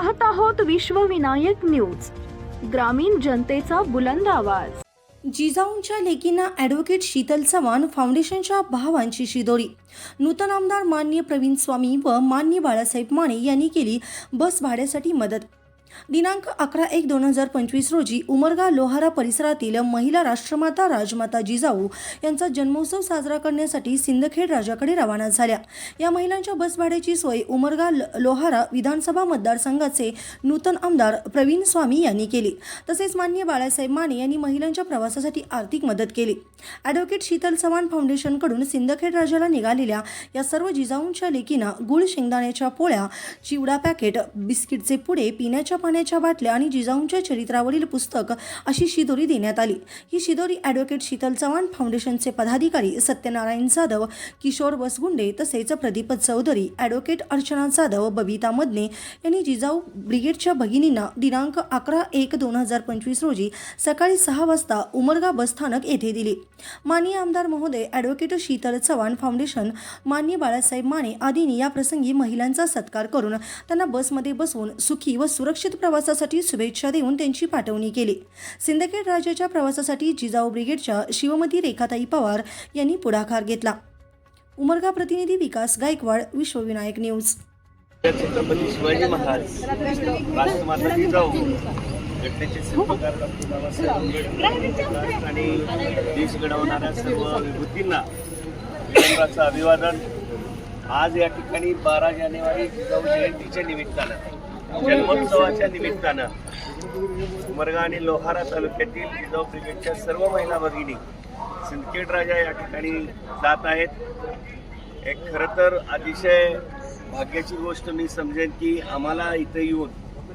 पाहत आहोत विश्वविनायक न्यूज ग्रामीण जनतेचा बुलंद आवाज. जिजाऊंच्या लेकींना ॲडव्होकेट शीतल चव्हाण फाउंडेशनच्या भावांची शिदोरी. नूतन आमदार मान्य प्रवीण स्वामी व मान्य बाळासाहेब माने यांनी केली बस भाड्यासाठी मदत. दिनांक अकरा एक दोन हजार पंचवीस रोजी उमरगा लोहारा परिसरातील महिला राष्ट्रमाता राजमाता जिजाऊ यांचा जन्मोत्सव साजरा करण्यासाठी सिंदखेड राजाकडे रवाना झाल्या. या महिलांच्या बस भाड्याची सोय उमरगा ल- लोहारा विधानसभा मतदारसंघाचे नूतन आमदार प्रवीण स्वामी यांनी केली. तसेच मान्य बाळासाहेब माने यांनी महिलांच्या प्रवासासाठी आर्थिक मदत केली. ॲडव्होकेट शीतल चव्हाण फाउंडेशनकडून सिंदखेड राजाला निघालेल्या या सर्व जिजाऊंच्या लेकींना गुळ शेंगदाण्याच्या पोळ्या चिवडा पॅकेट बिस्किटचे पुडे पिण्याच्या पाण्याच्या बाटल्या आणि जिजाऊंच्या चरित्रावरील पुस्तक अशी शिदोरी देण्यात आली. ही शिदोरी ॲडव्होकेट शीतल चव्हाण फाउंडेशनचे पदाधिकारी सत्यनारायण जाधव किशोर बसगुंडे तसेच प्रदीप चौधरी ॲडव्होकेट अर्चना जाधव बबिता मदने यांनी जिजाऊ ब्रिगेडच्या भगिनींना दिनांक अकरा एक दोन हजार पंचवीस रोजी सकाळी सहा वाजता उमरगा बसस्थानक येथे दिली. माननीय आमदार महोदय ॲडव्होकेट शीतल चव्हाण फाउंडेशन मान्य बाळासाहेब माने आदींनी या प्रसंगी महिलांचा सत्कार करून त्यांना बसमध्ये बसवून सुखी व सुरक्षित सुरक्षित प्रवासासाठी शुभेच्छा देऊन त्यांची पाठवणी केली. सिंदखेड राजाच्या प्रवासासाठी जिजाऊ ब्रिगेडच्या शिवमती रेखाताई पवार यांनी पुढाकार घेतला. उमरगा प्रतिनिधी विकास गायकवाड विश्वविनायक न्यूज. छत्रपती शिवाजी महाराज राष्ट्रमाता जिजाऊ घटनेचे शिल्पकार डॉक्टर बाबासाहेब आंबेडकर आणि देश घडवणाऱ्या सर्व विभूतींना विनम्राचं अभिवादन. आज या ठिकाणी बारा जानेवारी जिजाऊ जयंतीच्या निमित्तानं जन्मोत्सवाच्या निमित्तानं उमरगा आणि लोहारा तालुक्यातील जिजाऊ ब्रिगेडच्या सर्व महिला भगिनी सिंदखेड राजा या ठिकाणी जात आहेत. एक खरं तर अतिशय भाग्याची गोष्ट मी समजेन की आम्हाला इथं येऊन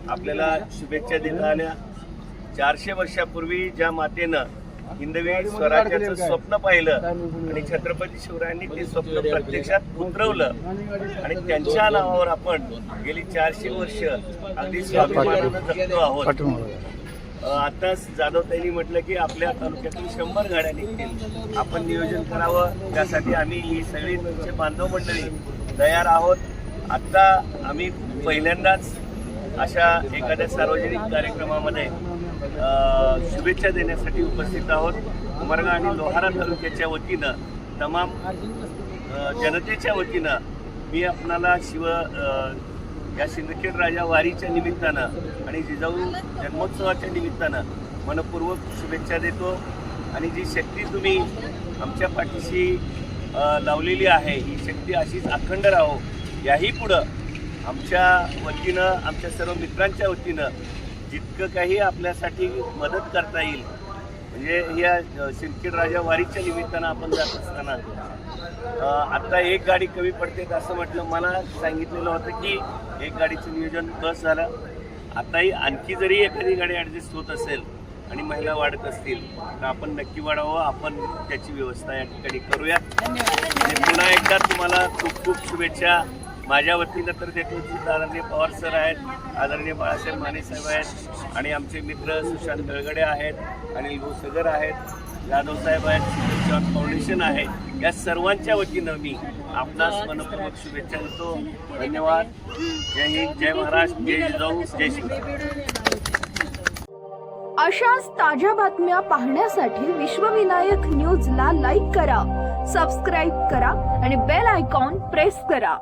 आपल्याला शुभेच्छा देता आल्या चारशे वर्षापूर्वी ज्या मातेनं हिंदवी स्वराज्याचं स्वप्न पाहिलं आणि छत्रपती शिवरायांनी ते स्वप्न प्रत्यक्षात उतरवलं. आणि त्यांच्या नावावर आपण गेली चारशे वर्ष अगदी स्वाभिमानानं जगतो आहोत. आताच जाधव त्यांनी म्हटलं की आपल्या तालुक्यातून शंभर गाड्या निघतील आपण नियोजन करावं. त्यासाठी आम्ही ही सगळी तुमचे बांधव मंडळी तयार आहोत. आत्ता आम्ही पहिल्यांदाच अशा एखाद्या सार्वजनिक कार्यक्रमामध्ये शुभेच्छा देण्यासाठी उपस्थित आहोत. उमरगा आणि लोहारा तालुक्याच्या वतीनं तमाम जनतेच्या वतीनं मी आपणाला शिव या सिंदखेड राजा वारीच्या निमित्तानं आणि जिजाऊ जन्मोत्सवाच्या निमित्तानं मनपूर्वक शुभेच्छा देतो. आणि जी शक्ती तुम्ही आमच्या पाठीशी लावलेली आहे ही शक्ती अशीच अखंड राहो. याही पुढं आमच्या वतीनं आमच्या सर्व मित्रांच्या वतीनं जितकं काही आपल्यासाठी मदत करता येईल म्हणजे या सिंदखेड राजा वारीच्या निमित्तानं आपण जात असताना अ, आता एक गाडी कमी पडते असं म्हटलं मला सांगितलेलं होतं की एक गाडीचं नियोजन बस झालं. आताही आणखी जरी एखादी गाडी ॲडजस्ट होत असेल आणि महिला वाढत असतील तर आपण नक्की वाढावं. आपण त्याची व्यवस्था या ठिकाणी करूया. आणि पुन्हा एकदा तुम्हाला खूप खूप शुभेच्छा. माझ्या वतीनं तर देतो आदरणीय पवार सर आहेत आदरणीय बाळासाहेब माने साहेब आहेत आणि आमचे मित्र सुशांत गळगडे आहेत अनिल भोसगर आहेत जाधव साहेब आहेत जॉन फाउंडेशन आहे. या सर्वांच्या वतीनं मी आपणास मनपूर्वक शुभेच्छा देतो. धन्यवाद. जय हिंद जय महाराष्ट्र जय जाऊ जय शिवराय. अशाच ताज्या बातम्या पाहण्यासाठी विश्वविनायक न्यूजला लाईक करा सबस्क्राईब करा आणि बेल आयकॉन प्रेस करा.